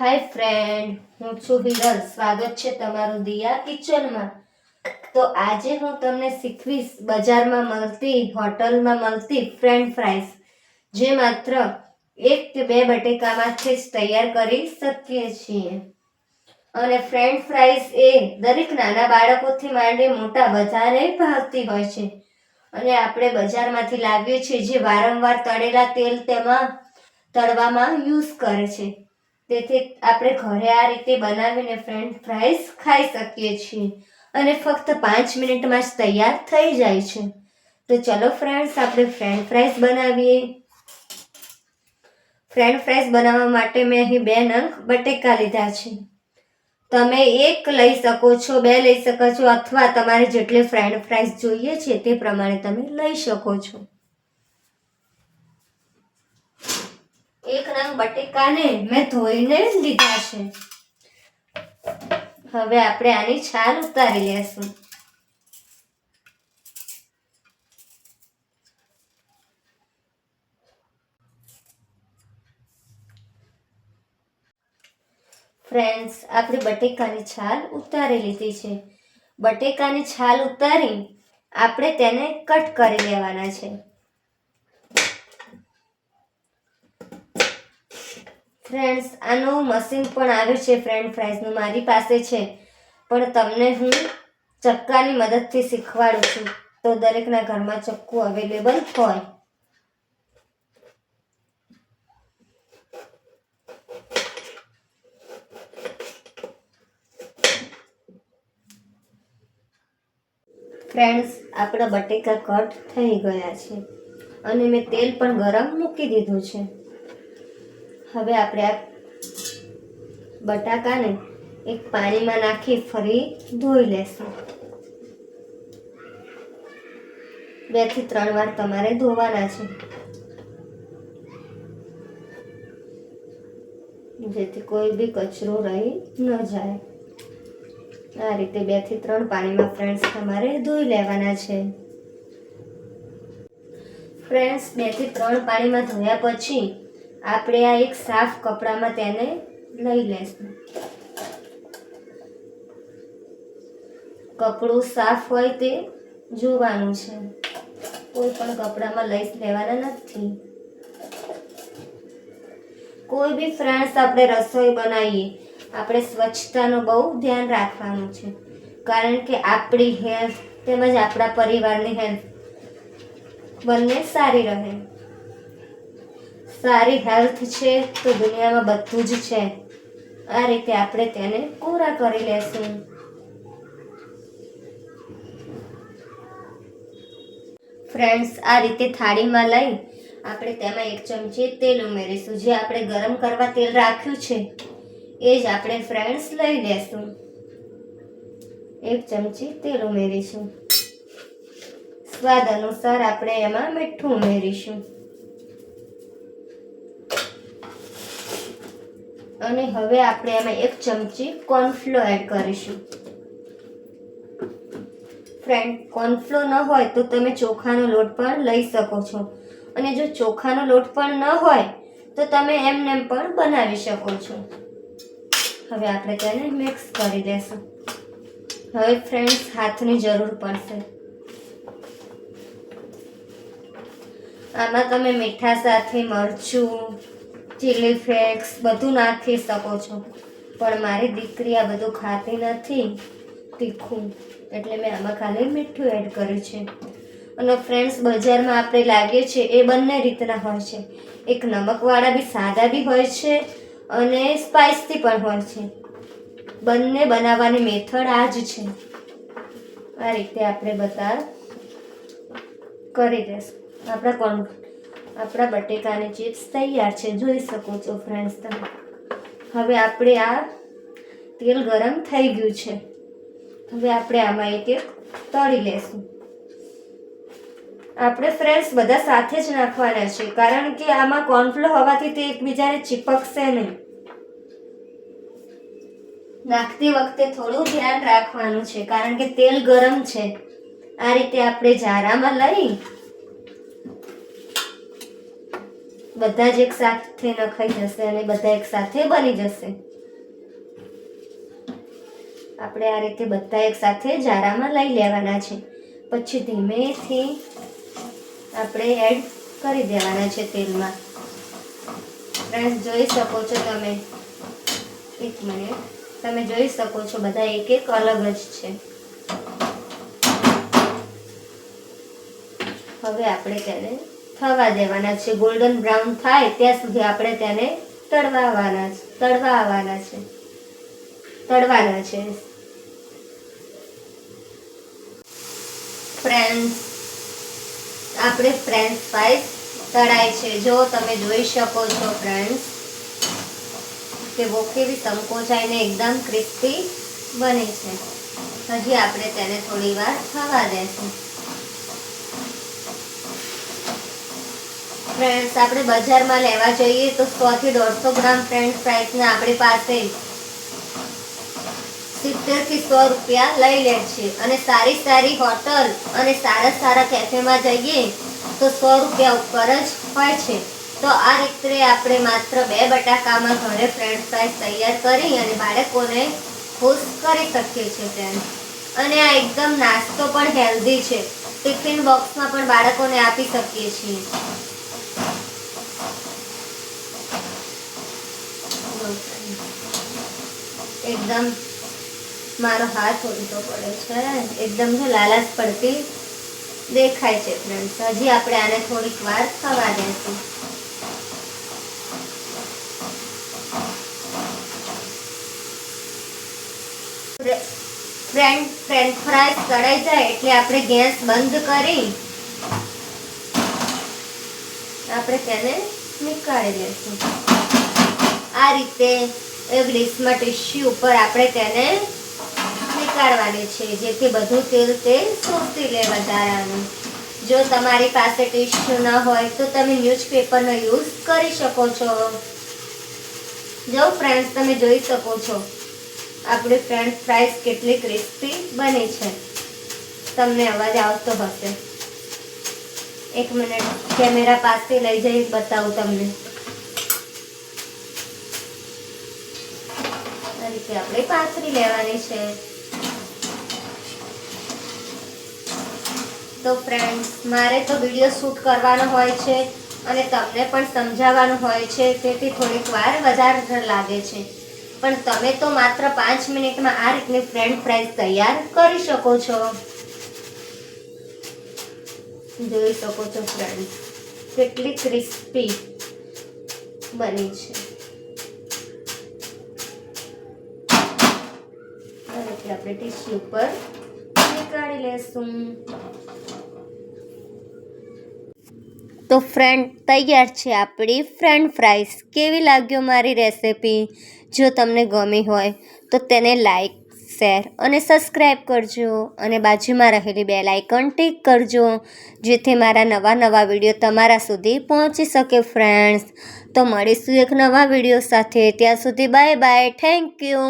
હાય friend, હું છું વિરલ સ્વાગત છે તમારું દિયા કિચનમાં. તો આજે હું તમને શીખવીશ, બજારમાં મળતી, હોટલમાં મળતી ફ્રેન્ચ ફ્રાઈસ. જે માત્ર એક કે બે બટેકામાંથી જ તૈયાર કરી શકીએ છીએ. અને ફ્રેન્ચ ફ્રાઈસ એ દરેક નાના બાળકોથી માંડી મોટા બધાને ભાવતી હોય છે. અને આપણે બજારમાંથી લાવીએ છીએ જે વારંવાર તળેલા તેલ તેમાં તળવામાં યુઝ કરે છે. તેથી આપણે ઘરે આ રીતે બનાવીને ફ્રેન્ચ ફ્રાઈસ ખાઈ શકીએ છીએ. અને ફક્ત પાંચ મિનિટમાં જ તૈયાર થઈ જાય છે. તો ચલો ફ્રેન્ડ્સ આપણે ફ્રેન્ચ ફ્રાઈસ બનાવીએ. ફ્રેન્ચ ફ્રાઈસ બનાવવા માટે મેં અહીં બે નંગ બટેકા લીધા છે. તમે એક લઈ શકો છો, બે લઈ શકો છો, અથવા તમારે જેટલી ફ્રેન્ચ ફ્રાઈસ જોઈએ છે તે પ્રમાણે તમે લઈ શકો છો. એક નંગ બટેકાને મેં ધોઈને લીધા છે. હવે આપણે આની છાલ ઉતારી લેશું. ફ્રેન્ડ્સ, આપણે બટેકાની છાલ ઉતારી લીધી છે. બટેકાની છાલ ઉતારી આપણે તેને કટ કરી લેવાના છે. ફ્રેન્ડ્સ આનું મશીન પણ આવે છે ફ્રેન્ડ ફ્રાઈઝનું મારી પાસે છે. પણ તમને હું ચક્કાની મદદથી શીખવાડું છું. તો દરેકના ઘરમાં ચક્કું અવેલેબલ હોય. ફ્રેન્ડ્સ આપણા બટેકા કટ થઈ ગયા છે. અને મેં તેલ પણ ગરમ મૂકી દીધું છે. હવે આપણે આ બટાકાને એક પાણીમાં નાખી ફરી ધોઈ લેશું. બેથી ત્રણ વાર તમારે ધોવાના છે. જેથી કોઈ બી કચરો રહી ન જાય. આ રીતે બેથી ત્રણ પાણીમાં ફ્રેન્ડ્સ તમારે ધોઈ લેવાના છે. ફ્રેન્ડ્સ બેથી ત્રણ પાણીમાં ધોયા પછી આપણે આ એક સાફ કપડામાં તેને લઈ લેશું. કપડું સાફ હોય તે જોવાનું છે. કોઈ પણ કપડામાં લઈ લેવાના નથી. કોઈ બી ફ્રેન્ડ્સ આપણે રસોઈ બનાવીએ, આપણે સ્વચ્છતાનું બહુ ધ્યાન રાખવાનું છે. કારણ કે આપણી હેલ્થ તેમજ આપણા પરિવારની હેલ્થ બંને સારી રહે. સારી હેલ્થ છે તો દુનિયામાં બધું જ છે. આ રીતે આપણે તેને પૂરા કરી લેશું. ફ્રેન્ડ્સ આ રીતે થાળીમાં લઈ આપણે તેમાં એક ચમચી તેલ ઉમેરીશું, જે આપણે ગરમ કરવા તેલ રાખ્યું છે. એ જ આપણે ફ્રેન્ડ્સ લઈ લેશું. એક ચમચી તેલ ઉમેરીશું. સ્વાદ અનુસાર આપણે એમાં મીઠું ઉમેરીશું. અને હવે આપણે એમાં એક ચમચી કોર્નફ્લો એડ કરીશું. ફ્રેન્ડ કોર્નફ્લો ન હોય તો તમે ચોખાનો લોટ પણ લઈ શકો છો. અને જો ચોખાનો લોટ પણ ન હોય તો તમે એમને પણ બનાવી શકો છો. હવે આપણે તેને મિક્સ કરી દેશું હવે ફ્રેન્ડ્સ હાથની જરૂર પડશે. આમાં તમે મીઠા સાથે મરચું ચીલી ફ્લેક્સ બધું નાખી શકો છો. પણ મારી દીકરી આ બધું ખાતી નથી તીખું. એટલે મેં આમાં ખાલી મીઠું એડ કર્યું છે. અને ફ્રેન્ડ્સ બજારમાં આપણે લાવીએ છીએ એ બંને રીતના હોય છે. એક નમકવાળા બી સાદા બી હોય છે અને સ્પાઇસથી પણ હોય છે. બંને બનાવવાની મેથડ આ જ છે. આ રીતે આપણે બધા કરી દઈશું. આપણા કોણ આપણા બટેકાની ચિપ્સ તૈયાર છે. જોઈ શકો છો ફ્રેન્ડ્સ તમે. હવે આપણે આ તેલ ગરમ થઈ ગયું છે. હવે આપણે આમાં એક એક તળી લેશું. આપણે ફ્રેન્ડ્સ બધા સાથે જ નાખવાના છે, કારણ કે આમાં કોર્નફ્લો હોવાથી તે એકબીજાને ચીપકશે નહીં. નાખતી વખતે થોડું ધ્યાન રાખવાનું છે, કારણ કે તેલ ગરમ છે. આ રીતે આપણે જારામાં લઈ બધા જ એક સાથે નખાઈ જશે અને બધા એક સાથે બની જશે. આપણે આ રીતે બધા એક સાથે જારામાં લઈ લેવાના છે. પછી ધીમેથી આપણે એડ કરી દેવાના છે તેલમાં. ફ્રેન્ડ્સ જોઈ શકો છો તમે. એક મિનિટ તમે જોઈ શકો છો બધા એક એક અલગ જ છે. હવે આપણે તેને થવા દેવાના છે. ગોલ્ડન બ્રાઉન થાય ત્યાં સુધી આપણે તેને તળવાવાના છે. તળવાવાના છે. તળવાના છે. ફ્રેન્ડ્સ આપણે ફ્રેન્ચ ફ્રાઈસ તળાય છે. જો તમે જોઈ શકો છો ફ્રેન્ડ્સ કે વો કેવી સંકોચાઈને એકદમ ક્રિસ્પી બની છે. હજી આપણે તેને થોડી વાર થવા દેશું. ફ્રેન્ડ્સ આપણે બજારમાં લેવા જઈએ તો સો થી દોઢસો ગ્રામ ફ્રેન્ચ ફ્રાઈસના આપણી પાસે સિત્તેરથી સો રૂપિયા લઈ લે છે. અને સારી સારી હોટલ અને સારા સારા કેફેમાં જઈએ તો સો રૂપિયા ઉપર જ હોય છે. તો આ રીતે આપણે માત્ર બે બટાકામાં ઘરે ફ્રેન્ચ ફ્રાઈસ તૈયાર કરી અને બાળકોને ખુશ કરી શકીએ છીએ ફ્રેન્ડ અને આ એકદમ નાસ્તો પણ હેલ્ધી છે. ટિફિન બોક્સમાં પણ બાળકોને આપી શકીએ છીએ. એકદમ મારો હાથ ઉલટો પડે છે. એકદમ જો લાલાશ પડતી દેખાય છે ફ્રેન્ડ્સ હજી આપણે આને થોડીક વાર થવા દેશું. ફ્રેન્ડ ફ્રેન્ચ ફ્રાઈસ તળાઈ જાય એટલે આપણે ગેસ બંધ કરી આપણે તેને નીકાળી લઈશું આ રીતે એ ડીશમાં ટીશ્યુ ઉપર આપણે તેને નીકાળવાની છે, જેથી બધું તેલ તે શોષી લે વધારાનું. જો તમારી પાસે ટીશ્યુ ન હોય તો તમે ન્યૂઝપેપરનો યુઝ કરી શકો છો. જો ફ્રેન્ડ્સ તમે જોઈ શકો છો, આપણી ફ્રેન્ચ ફ્રાઈસ કેટલી ક્રિસ્પી બની છે. તમને અવાજ આવતો હશે. એક મિનિટ કેમેરા પાસે લઈ જઈ બતાવું તમને. રીતે આપણે પાથરી લેવાની છે. તો ફ્રેન્ડ્સ મારે તો વીડિયો શૂટ કરવાનો હોય છે અને તમને પણ સમજાવવાનું હોય છે, તેથી થોડીક વાર વધારે લાગે છે. પણ તમે તો માત્ર પાંચ મિનિટમાં આ રીતની ફ્રેન્ચ ફ્રાઈઝ તૈયાર કરી શકો છો. જોઈ શકો છો ફ્રેન્ડ કેટલી ક્રિસ્પી બની છે. આ આપણે ટીશ્યુ પર નીકાળી લેશું. તો ફ્રેન્ડ તૈયાર છે આપણી ફ્રેન્ડ ફ્રાઈસ કેવી લાગ્યો મારી રેસિપી જો તમને ગમી હોય, તો તેને લાઈક શેર અને સબસ્ક્રાઈબ કરજો. અને બાજુમાં રહેલી બે લાઇકન ટિક કરજો, જેથી મારા નવા નવા વીડિયો તમારા સુધી પહોંચી શકે ફ્રેન્ડ્સ તો મળીશું એક નવા વીડિયો સાથે. ત્યાં સુધી બાય બાય થેન્ક યુ